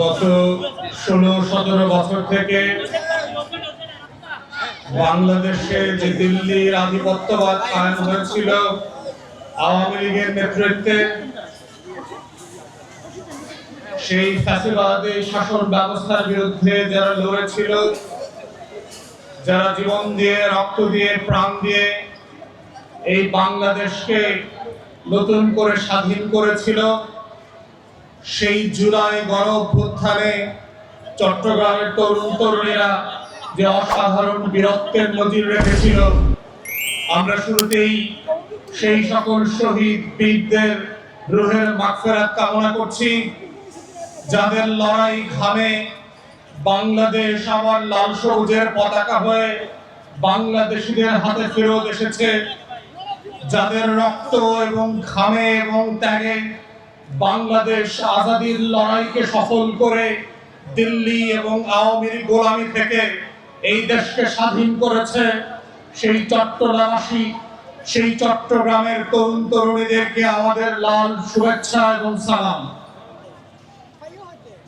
গত ষোলো, সতেরো বছর থেকে বাংলাদেশে যে দিল্লির আধিপত্যবাদ কায়েম হয়েছিল, আওয়ামী লীগের নেতৃত্বে, সেই ফ্যাসিবাদী শাসন ব্যবস্থার বিরুদ্ধে যারা লড়েছিল, যারা জীবন দিয়ে, রক্ত দিয়ে, প্রাণ দিয়ে এই বাংলাদেশকে নতুন করে স্বাধীন করেছিল সেই জুলাই গণ অভ্যুত্থানে চট্টগ্রামের তরুণ তরুণীরা যে অসাধারণ বীরত্বের নজির রেখেছিল, আমরা শুরুতেই সেই সকল শহীদ বীরদের রুহের মাগফিরাত কামনা করছি, যাদের লড়াই ঘামে বাংলাদেশ আমার লাল সবুজের পতাকা হয়ে বাংলাদেশিদের হাতে ফেরত এসেছে, যাদের রক্ত এবং ঘামে এবং ত্যাগে বাংলাদেশ আজাদির লড়াইকে সফল করে দিল্লি এবং আওয়ামী গোলামি থেকে এই দেশকে স্বাধীন করেছে সেই চট্টগ্রামবাসী। সেই চট্টগ্রামের তরুণ তরুণীদেরকে আমাদের লাল শুভেচ্ছা এবং সালাম।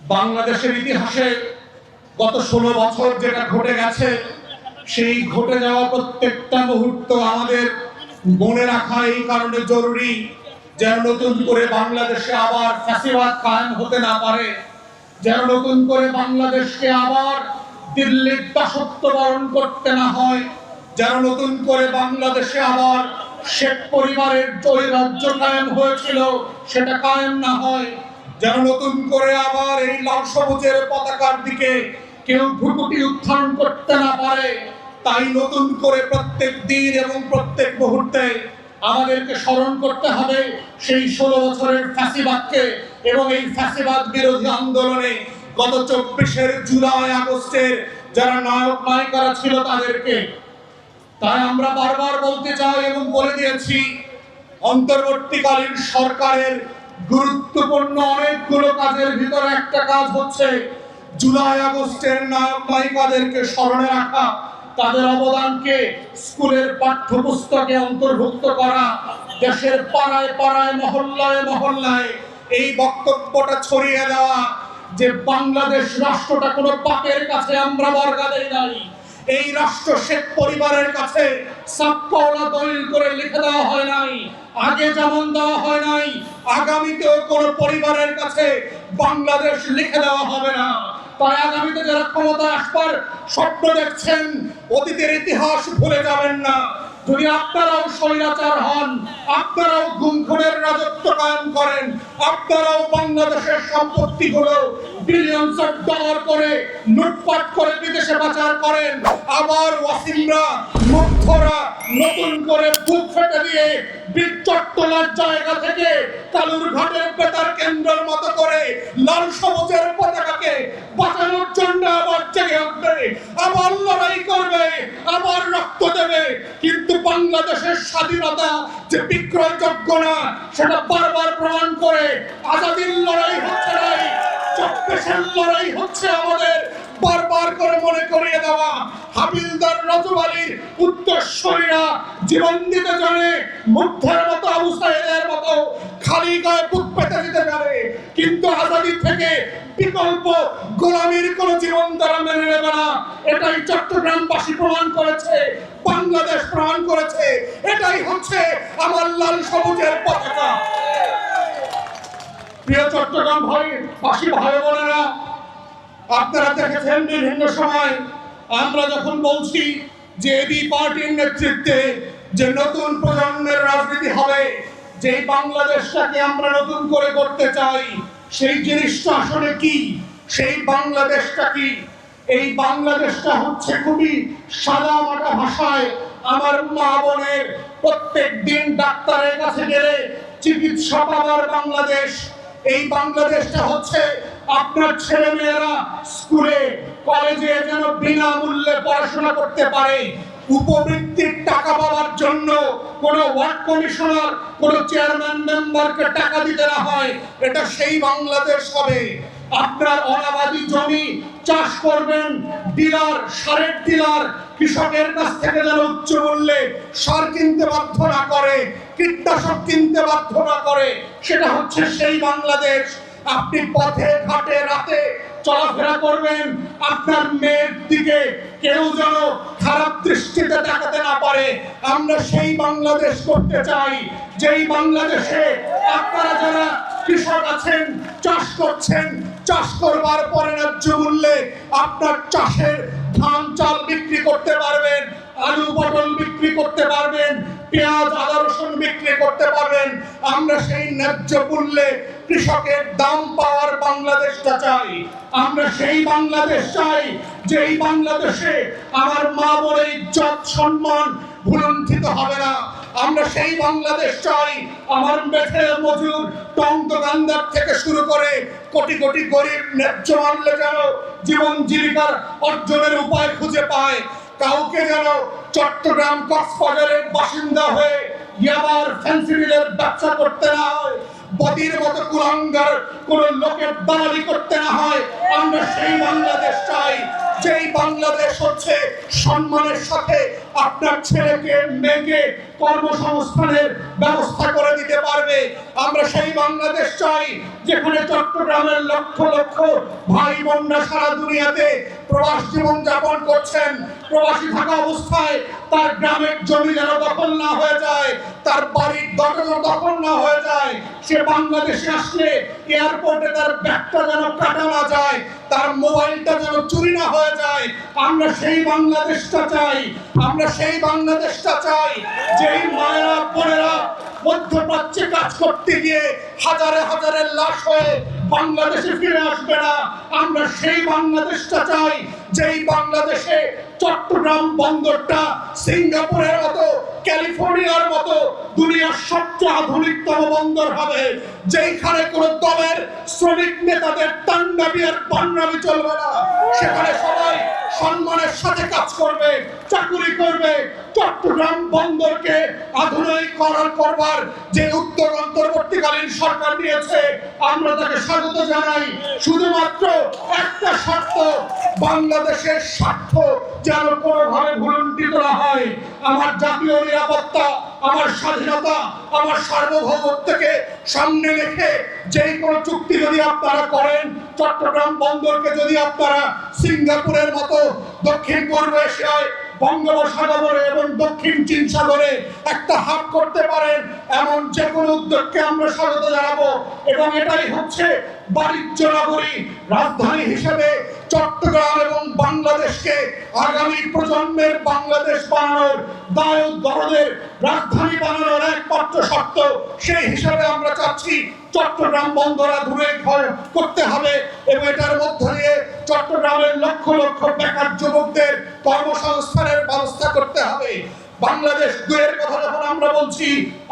বাংলাদেশের ইতিহাসে গত ষোলো বছর যেটা ঘটে গেছে, সেই ঘটে যাওয়া প্রত্যেকটা মুহূর্ত আমাদের মনে রাখা এই কারণে জরুরি যেন নতুন করে বাংলাদেশে আবার ফ্যাসিবাদ কায়েম হতে না পারে, যেন নতুন করে বাংলাদেশকে আবার দিল্লির দাসত্ব বরণ করতে না হয়, যেন নতুন করে বাংলাদেশে আবার শেখ পরিবারের জয় রাজ্য কায়েম হয়েছিল, সেটা কায়েম না হয়, যেন নতুন করে আবার এই লাল সবুজের পতাকার দিকে কেউ ভ্রুকুটি উত্থান করতে না পারে, তাই নতুন করে প্রত্যেক দিন এবং প্রত্যেক মুহূর্তে আমাদেরকে স্মরণ করতে হবে সেই ষোলো বছরের ফ্যাসিবাদকে এবং এই ফ্যাসিবাদ বিরোধী আন্দোলনে গত চব্বিশের জুলাই আগস্টের যারা নায়ক নায়িকারা ছিল তাদেরকে, তাই আমরা বারবার বলতে চাই এবং বলে দিয়েছি, অন্তর্বর্তীকালীন সরকারের গুরুত্বপূর্ণ অনেকগুলো কাজের ভিতরে একটা কাজ হচ্ছে জুলাই আগস্টের নায়ক নায়িকাদেরকে স্মরণে রাখা। তাদের অবদানকে স্কুলের পাঠ্যপুস্তকে অন্তর্ভুক্ত করা, দেশের পাড়ায় পাড়ায়, মহল্লায় মহল্লায় এই বক্তব্যটা ছড়িয়ে দেওয়া যে বাংলাদেশ রাষ্ট্রটা কোনো পাপের কাছে আমরা বর্গা দেই নাই। এই রাষ্ট্র শেখ পরিবারের কাছে সাপ্পাওলা দলিল করে লিখে দেওয়া হয় নাই, আগে যেমন দেওয়া হয় নাই, আগামীতেও কোন পরিবারের কাছে বাংলাদেশ লিখে দেওয়া হবে না। তাই আগামীতে যারা ক্ষমতা আসবার স্বপ্ন দেখছেন, অতীতের ইতিহাস ভুলে যাবেন না। যদি আপনারাও স্বৈরাচার হন, আপনারাও গুমখুনের রাজত্ব কায়েম করেন, আপনারাও বাংলাদেশের সম্পত্তিগুলো বিলিয়নস অফ ডলার করে লুটপাট করে বিদেশে পাচার করেন। আবার ওয়াসিমরা মুগ্ধরা নতুন করে বুক ফেটে দিয়ে বিচট্টলার জায়গা থেকে কালুর ঘাটের বেতার কেন্দ্রের মতো করে লাল সবুজের পতাকাকে বাঁচানোর জন্য আবার জেগে উঠবে। আবার লড়াই করবে, আবার রক্ত দেবে। কিন্তু বাংলাদেশের স্বাধীনতা যে বিক্রয়যোগ্য না, সেটা বারবার প্রমাণ করে আজাদির লড়াই হচ্ছে নাই। লড়াই হচ্ছে আমাদের। বারবার করে মনে করিয়ে দেওয়া হাবিলদার রজবালির উত্তরস্বরীরা জীবন দিতে জানে মুগ্ধের মতো আবু সাহেবের মতো খালি গায়ে বুক পেতে দিতে পারে। কিন্তু আজাদি থেকে বিকল্প গোলামীর কোন জীবন তারা মেনে নেবে না। এটাই চট্টগ্রামবাসী প্রমাণ করেছে, বাংলাদেশ প্রমাণ করেছে। এটাই হচ্ছে আমার লাল সবুজের পতাকা। প্রিয় চট্টগ্রাম ভাই, বাসী ভাই বোনেরা, আপনারা দেখেছেন বিভিন্ন সময় আমরা যখন বলছি যে এবি পার্টির নেতৃত্বে যে নতুন প্রজন্মের রাজনীতি হবে যে বাংলাদেশটাকে আমরা নতুন করে করতে চাই, সেই জিনিসটা আসলে কি? সেই বাংলাদেশটা কি? এই বাংলাদেশটা হচ্ছে খুবই সাদা মাটা ভাষায় আমার মা বোনের প্রত্যেক দিন ডাক্তারের কাছে গেলে চিকিৎসা পাওয়ার বাংলাদেশ। এই বাংলাদেশটা হচ্ছে আপনার ছেলে মেয়েরা স্কুলে, কলেজে যেন বিনামূল্যে পড়াশোনা করতে পারে। উপবৃত্তির টাকা পাওয়ার জন্য কোন ওয়ার্ড কমিশনার, কোন চেয়ারম্যান মেম্বারকে টাকা দিতে না হয়। এটা সেই বাংলাদেশ হবে। আপনার অনাবাদি জমি চাষ করবেন, ডিলার, সারের ডিলার, কৃষকের কাছ থেকে যেন উচ্চ মূল্যে সার কিনতে বাধ্য না করে। কীটনাশক কিনতে বাধ্য না করে, সেটা হচ্ছে সেই বাংলাদেশ। আপনি পথে, ঘাটে, রাতে চলাফেরা করবেন, আপনার মেয়ের দিকে কেউ যেন খারাপ দৃষ্টিতে তাকাতে না পারে। আমরা সেই বাংলাদেশ করতে চাই, যেই বাংলাদেশে আপনারা যারা কৃষক আছেন, চাষ করছেন, চাষ করবার পরে ন্যায্য মূল্যে আপনার চাষের ধান, চাল বিক্রি করতে পারবেন, আলু, পটল বিক্রি করতে পারবেন, পেঁয়াজ, আদা করতে পারবেন। আমরা সেই ন্যায্য মূল্যে কৃষকের দাম পাওয়ার বাংলাদেশটা চাই। আমরা সেই বাংলাদেশ চাই, যেই বাংলাদেশে আমার মা বলে ইজ্জত, সম্মান ভুলুণ্ঠিত হবে না। আমরা সেই বাংলাদেশ চাই, আমার মেঠে মজুর টং দোকানদার থেকে শুরু করে কোটি কোটি গরিব, ন্যায্য মানলে যেন জীবন জীবিকার অর্জনের উপায় খুঁজে পায়। কাউকে যেন চট্টগ্রাম কক্সবাজারের বাসিন্দা হয়ে ইয়াবার ফ্যান্সিডিলের ব্যবসা করতে না হয়, বদির মতো কুলাঙ্গার কোন লোকের দালালি করতে না হয়, আমরা সেই বাংলাদেশ চাই, যেই বাংলাদেশ হচ্ছে সম্মানের সাথে আপনার ছেলেকে, মেয়েকে কর্মসংস্থানের ব্যবস্থা করে দিতে পারবে। আমরা সেই বাংলাদেশ চাই, যেখানে চট্টগ্রামের লক্ষ লক্ষ ভাই বোনরা সারা দুনিয়াতে প্রবাস জীবন যাপন করছেন। প্রবাসী থাকা অবস্থায় তার গ্রামের জমি যেন দখল না হয়ে যায়, তার বাড়ির দখল দখল না হয়ে যায়। সে বাংলাদেশে আসলে এয়ারপোর্টে তার ব্যাগটা যেন কাটা না যায়, তার মোবাইলটা যেন চুরি না হয়ে যায়। আমরা সেই বাংলাদেশটা চাই। আমরা সেই বাংলাদেশটা চাই, যেই মায়েরা, বোনেরা মধ্যপ্রাচ্যে কাজ করতে গিয়ে হাজারে হাজারে লাশ হয়ে বাংলাদেশে ফিরে আসবে না। আমরা সেই বাংলাদেশটা চাই, যেই বাংলাদেশে চট্টগ্রাম বন্দরটা সিঙ্গাপুরের মতো, ক্যালিফোর্নিয়ার মতো দুনিয়ার সবচেয়ে আধুনিকতম বন্দর হবে, যেইখানে কোনো দলের শ্রমিক নেতাদের তান্ডাবি আর পান্ডাবি চলবে না। সেখানে সবাই সম্মানের সাথে কাজ করবে, চাকুরি করবে। চট্টগ্রাম বন্দরকে আধুনিক করার করবার যে উদ্যোগ অন্তর্বর্তীকালীন সরকার নিয়েছে আমরা তাকে স্বাগত জানাই। শুধুমাত্র একটা শর্ত, বাংলাদেশের স্বার্থ যেন কোনোভাবে ভুলুণ্ঠিত না হয়। আমার জাতীয় নিরাপত্তা আমার স্বাধীনতা, আমার সার্বভৌমত্বকে সামনে রেখে যেই কোনো চুক্তি যদি আপনারা করেন, চট্টগ্রাম বন্দরকে যদি আপনারা সিঙ্গাপুরের মতো দক্ষিণ পূর্ব এশিয়ায় বঙ্গোপসাগরে এবং দক্ষিণ চীন সাগরে একটা হাব করতে পারেন, এমন যে কোনো উদ্যোগকে আমরা স্বাগত জানাব। এবং এটাই হচ্ছে বাণিজ্য নগরী রাজধানী হিসেবে চট্টগ্রাম এবং বাংলাদেশকে আগামী প্রজন্মের বাংলাদেশ বানানোর দায় দরদের রাজধানী বানানোর একমাত্র শর্ত, সেই হিসাবে আমরা চাচ্ছি চট্টগ্রাম বন্দর হয়- করতে হবে এবং এটার মধ্য দিয়ে চট্টগ্রামের লক্ষ লক্ষ বেকার যুবকদের কর্মসংস্থানের ব্যবস্থা করতে হবে। বাংলাদেশ আমরা বলছি,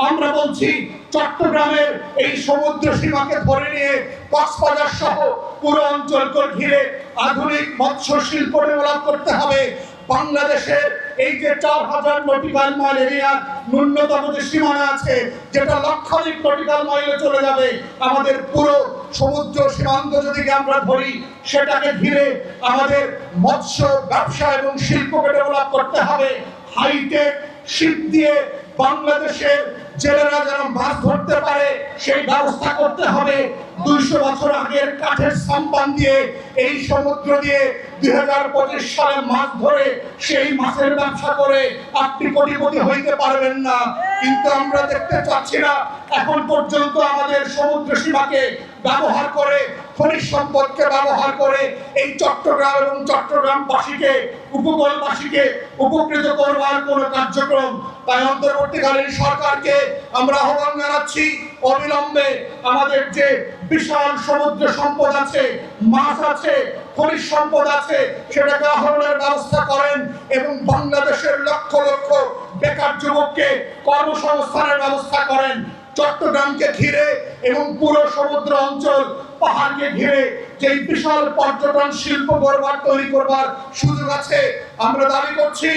আমরা বলছি, চট্টগ্রামের এই সমুদ্র সীমাকে ধরে নিয়ে কক্সবাজার সহ পুরো অঞ্চলকে ঘিরে আধুনিক মৎস্য শিল্প ডেভেলপ করতে হবে। বাংলাদেশের এই যে চার হাজার নটিক্যাল মাইল এরিয়ার ন্যূনতম যে সীমানা আছে, যেটা লক্ষাধিক নটিক্যাল মাইলে চলে যাবে, আমাদের পুরো সমুদ্র সীমান্ত যদি আমরা ধরি, সেটাকে ঘিরে আমাদের মৎস্য, ব্যবসা এবং শিল্পকে ডেভেলপ করতে হবে। হাইটেক শিপ দিয়ে বাংলাদেশের জেলেরা যেন মাছ ধরতে পারে, সেই ব্যবস্থা করতে হবে। দুইশো বছর আগের কাঠের সম্পান দিয়ে, এই সমুদ্র দিয়ে দুই পঁচিশ সালে মাছ ধরে সেই মাছের ব্যবসা করে আপনি কোটিপতি হইতে পারবেন না। কিন্তু আমরা দেখতে চাচ্ছি না, এখন পর্যন্ত আমাদের সমুদ্র সীমাকে ব্যবহার করে, খনিজ সম্পদকে ব্যবহার করে এই চট্টগ্রাম এবং চট্টগ্রামবাসীকে, উপকূলবাসীকে উপকৃত করবার কোনো কার্যক্রম তাই অন্তর্বর্তীকালীন সরকারকে আমরা আহ্বান জানাচ্ছি অবিলম্বে আমাদের যে বিশাল সমুদ্র সম্পদ আছে, মাছ আছে খনিজ সম্পদ আছে, সেটাকে আহরণের ব্যবস্থা করেন এবং বাংলাদেশের লক্ষ লক্ষ বেকার যুবককে কর্মসংস্থানের ব্যবস্থা করেন। চট্টগ্রামকে ঘিরে এবং পুরো সমুদ্র অঞ্চল পাহাড়কে ঘিরে যে বিশাল পর্যটন শিল্প গড়বার তৈরি করবার সুযোগ আছে, আমরা দাবি করছি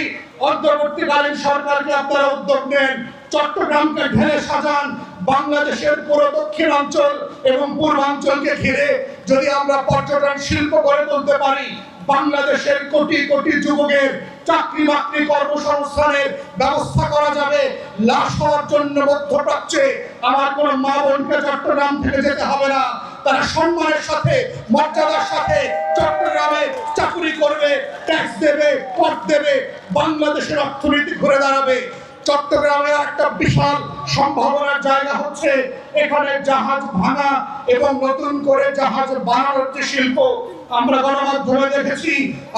অন্তর্বর্তীকালীন সরকারকে আপনারা উদ্যোগ নেন। চট্টগ্রামকে ঢেলে সাজান বাংলাদেশের পুরো দক্ষিণাঞ্চল এবং পূর্বাঞ্চলকে ঘিরে যদি আমরা পর্যটন শিল্প গড়ে তুলতে পারি, বাংলাদেশের কোটি কোটি যুবকের চাকরি বাকরি কর্মসংস্থানের ব্যবস্থা করা যাবে, লাশ হওয়ার জন্য মধ্যপ্রাচ্যে আমার কোন মা বোনকে চট্টগ্রাম থেকে যেতে হবে না। তারা সম্মানের সাথে, মর্যাদার সাথে চট্টগ্রামে চাকরি করবে ট্যাক্স দেবে, কর দেবে, বাংলাদেশের অর্থনীতি ঘুরে দাঁড়াবে। চট্টগ্রামে একটা বিশাল সম্ভাবনার জায়গা হচ্ছে, এখানে জাহাজ ভাঙা এবং নতুন করে জাহাজ বানানোর যে শিল্প, আমরা গণমাধ্যমে দেখেছি,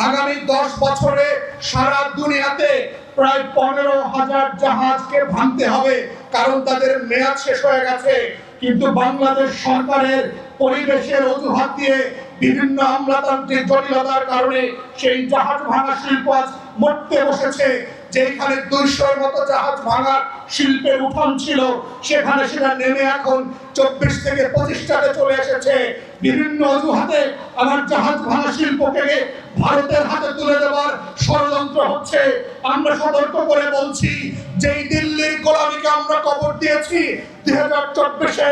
আগামী দশ বছরে সারা দুনিয়াতে প্রায় পনেরো হাজার জাহাজকে ভাঙতে হবে, কারণ তাদের মেয়াদ শেষ হয়ে গেছে। কিন্তু বাংলাদেশ সরকারের পরিবেশের অজুহাত দিয়ে বিভিন্ন আমলাতান্ত্রিক জটিলতার কারণে সেই জাহাজ ভাঙা শিল্প আজ মরতে বসেছে। যেখানে দুইশোর মতো জাহাজ ভাঙার শিল্পের উঠান ছিল, সেখানে সেটা নেমে এখন চব্বিশ থেকে পঁচিশটাতে চলে এসেছে। বিভিন্ন অজুহাতে আমার জাহাজ ভাঙা শিল্পকে ভারতের হাতে তুলে দেওয়ার ষড়যন্ত্র হচ্ছে। আমরা সতর্ক করে বলছি, যেই দিল্লির গোলামীকে আমরা কবর দিয়েছি, দুই হাজার চব্বিশে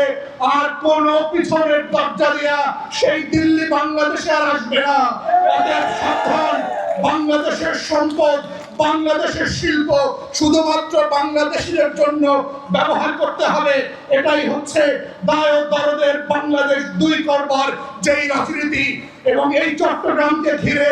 আর কোন পিছনের দরজা দিয়া সেই দিল্লি বাংলাদেশে আর আসবে না। বাংলাদেশের সম্পদ বাংলাদেশের শিল্প শুধুমাত্র বাংলাদেশিদের জন্য ব্যবহার করতে হবে, এটাই হচ্ছে দায় দরদের বাংলাদেশ দুই করবার যেই রাজনীতি এবং এই চট্টগ্রামকে ঘিরে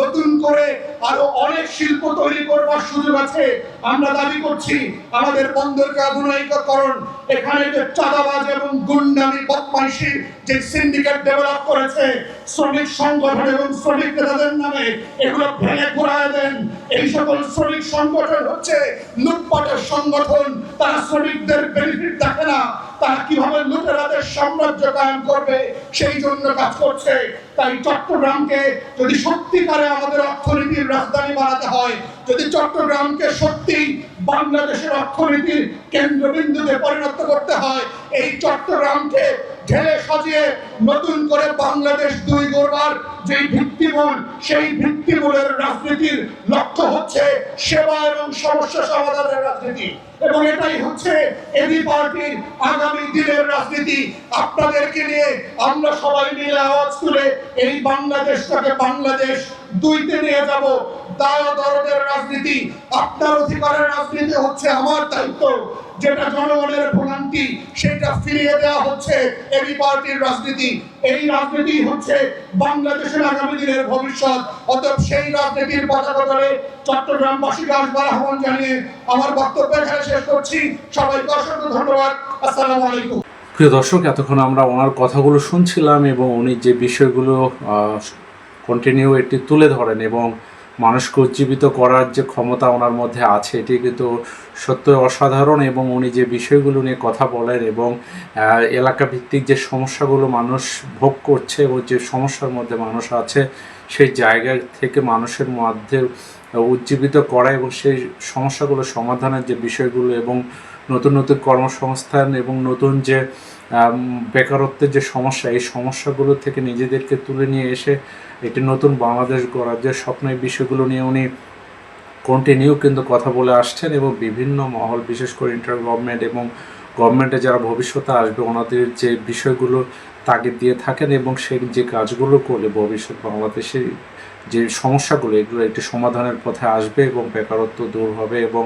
নতুন করে আরও অনেক শিল্প তৈরি করবার সুযোগ আছে। আমরা দাবি করছি আমাদের বন্দরকে আধুনিকরণ এখানে যে চাঁদাবাজ এবং গুন্ডামি, বদমাইশি যে সিন্ডিকেট ডেভেলপ করেছে, শ্রমিক সংগঠন এবং শ্রমিক নেতাদের নামে এগুলো ভেঙে ঘুরায় দেন। এই সকল শ্রমিক সংগঠন হচ্ছে লুটপাটের সংগঠন। তারা শ্রমিকদের বেনিফিট দেখে না, তারা কীভাবে লুটেরাদের সাম্রাজ্য কায়েম করবে, সেই জন্য কাজ করছে। তাই চট্টগ্রামকে যদি সত্যিকারে আমাদের অর্থনীতির রাজধানী বানাতে হয়, যদি চট্টগ্রামকে সত্যি বাংলাদেশের অর্থনীতির কেন্দ্রবিন্দুতে পরিণত করতে হয়, এই চট্টগ্রামকে ঢেলে সাজিয়ে নতুন করে বাংলাদেশ দুই গড়বার যেই ভিত্তিমূল, সেই ভিত্তিমূলের রাজনীতির লক্ষ্য হচ্ছে সেবা এবং সমস্যা সমাধানের রাজনীতি। এবং এটাই হচ্ছে এবি পার্টির আগামী দিনের রাজনীতি। আপনাদেরকে নিয়ে আমরা সবাই মিলে আওয়াজ তুলে এই বাংলাদেশটাকে বাংলাদেশ দুইতে নিয়ে যাব। দায় দরদের রাজনীতি, আপনার অধিকারের রাজনীতি হচ্ছে আমার দায়িত্ব। যেটা জনগণের ভোগান্তি, সেটা ফিরিয়ে দেওয়া হচ্ছে এবি পার্টির রাজনীতি। এই রাজনীতি হচ্ছে বাংলাদেশের আগামী দিনের ভবিষ্যৎ। অতএব সেই রাজনীতির পতাকা ধরে চট্টগ্রামবাসীকে আসবার আহ্বান জানিয়ে আমার বক্তব্য এখানে শেষ করছি। সবাইকে অসংখ্য ধন্যবাদ। আসসালামু আলাইকুম। প্রিয় দর্শক, এতক্ষণ আমরা ওনার কথাগুলো শুনছিলাম এবং উনি যে বিষয়গুলো কন্টিনিউ এটি তুলে ধরেন এবং মানুষকে উজ্জীবিত করার যে ক্ষমতা ওনার মধ্যে আছে, এটি কিন্তু সত্যই অসাধারণ এবং উনি যে বিষয়গুলো নিয়ে কথা বলেন এবং এলাকা ভিত্তিক যে সমস্যাগুলো মানুষ ভোগ করছে এবং যে সমস্যার মধ্যে মানুষ আছে, সেই জায়গা থেকে মানুষের মধ্যে উজ্জীবিত করা এবং সেই সমস্যাগুলো সমাধানের যে বিষয়গুলো এবং নতুন নতুন কর্মসংস্থান এবং নতুন যে বেকারত্বের যে সমস্যা, এই সমস্যাগুলো থেকে নিজেদেরকে তুলে নিয়ে এসে একটি নতুন বাংলাদেশ গড়ার যে স্বপ্ন, এই বিষয়গুলো নিয়ে উনি কন্টিনিউ কিন্তু কথা বলে আসছেন এবং বিভিন্ন মহল, বিশেষ করে ইন্টার গভর্নমেন্ট এবং গভর্নমেন্টে যারা ভবিষ্যতে আসবে, ওনাদের যে বিষয়গুলো তাগিদ দিয়ে থাকেন এবং সে যে কাজগুলো করলে ভবিষ্যৎ বাংলাদেশের যে সমস্যাগুলো, এগুলো একটি সমাধানের পথে আসবে এবং বেকারত্ব দূর হবে এবং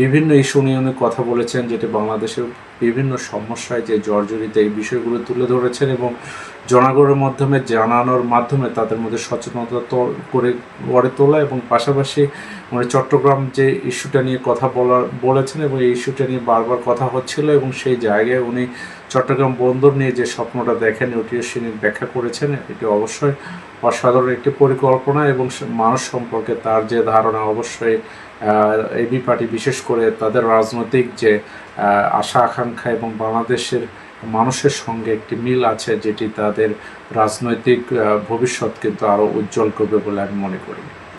বিভিন্ন ইস্যু নিয়ে উনি কথা বলেছেন, যেটি বাংলাদেশের বিভিন্ন সমস্যায় যে জর্জরিত এই বিষয়গুলো তুলে ধরেছেন এবং জনগণের মাধ্যমে জানানোর মাধ্যমে তাদের মধ্যে সচেতনতা করে গড়ে তোলা এবং পাশাপাশি মানে চট্টগ্রাম যে ইস্যুটা নিয়ে কথা বলা, বলেছেন এবং এই ইস্যুটা নিয়ে বারবার কথা হচ্ছিল এবং সেই জায়গায় উনি চট্টগ্রাম বন্দর নিয়ে যে স্বপ্নটা দেখেন ওটিও তিনি ব্যাখ্যা করেছেন, এটি অবশ্যই অসাধারণ একটি পরিকল্পনা এবং মানুষ সম্পর্কে তার যে ধারণা অবশ্যই এবি পার্টি বিশেষ করে তাদের রাজনৈতিক যে আশা, আকাঙ্ক্ষা এবং বাংলাদেশের মানুষের সঙ্গে একটি মিল আছে যেটি তাদের রাজনৈতিক ভবিষ্যৎ কিন্তু আরও উজ্জ্বল করবে বলে আমি মনে করি।